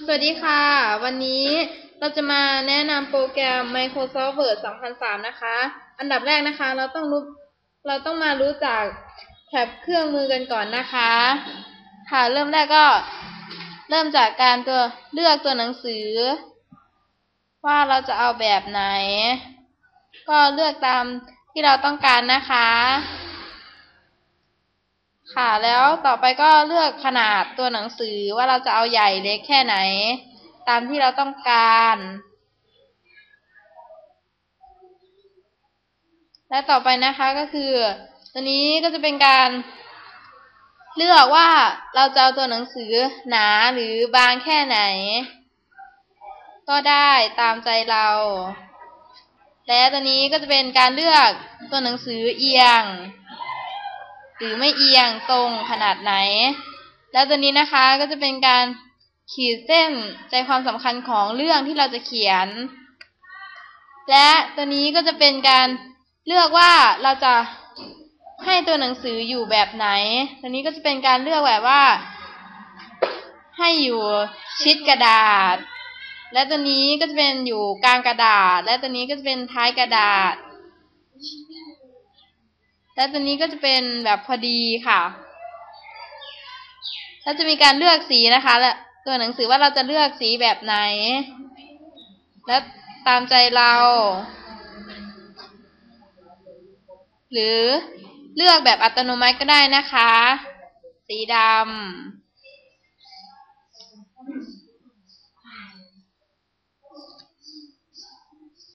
สวัสดีค่ะ วันนี้เราจะมาแนะนำโปรแกรม Microsoft Word 2003 นะคะ อันดับแรกนะคะ เราต้องรู้เราต้องมารู้จักแท็บเครื่องมือกันก่อนนะคะ ค่ะเริ่มแรกก็เริ่มจากการตัวเลือกตัวหนังสือ ว่าเราจะเอาแบบไหน ก็เลือกตามที่เราต้องการนะคะ ค่ะ แล้วต่อไปก็เลือกขนาดตัวหนังสือว่าเราจะเอาใหญ่เล็กแค่ไหน ตามที่เราต้องการ และต่อไปนะคะก็คือ ตัวนี้ก็จะเป็นการ เลือกว่าเราจะเอาตัวหนังสือหนาหรือบางแค่ไหน ก็ได้ตามใจเรา และตัวนี้ก็จะเป็นการเลือกตัวหนังสือเอียง หรือไม่เอียงตรงขนาดไหน แล้วตัวนี้นะคะก็จะเป็นการขีดเส้นใจความสำคัญของเรื่องที่เราจะเขียน และตัวนี้ก็จะเป็นการเลือกว่าเราจะให้ตัวหนังสืออยู่แบบไหน ตัวนี้ก็จะเป็นการเลือกแบบว่า ให้อยู่ชิดกระดาษ และตัวนี้ก็จะเป็นอยู่กลางกระดาษ และตัวนี้ก็จะเป็นท้ายกระดาษ และตัวนี้ก็จะเป็นแบบพอดีค่ะแล้วจะมีการเลือกสีนะคะและตัวหนังสือว่าเราจะเลือกสีแบบไหน และตามใจเรา หรือเลือกแบบอัตโนมัติก็ได้นะคะ สีดำ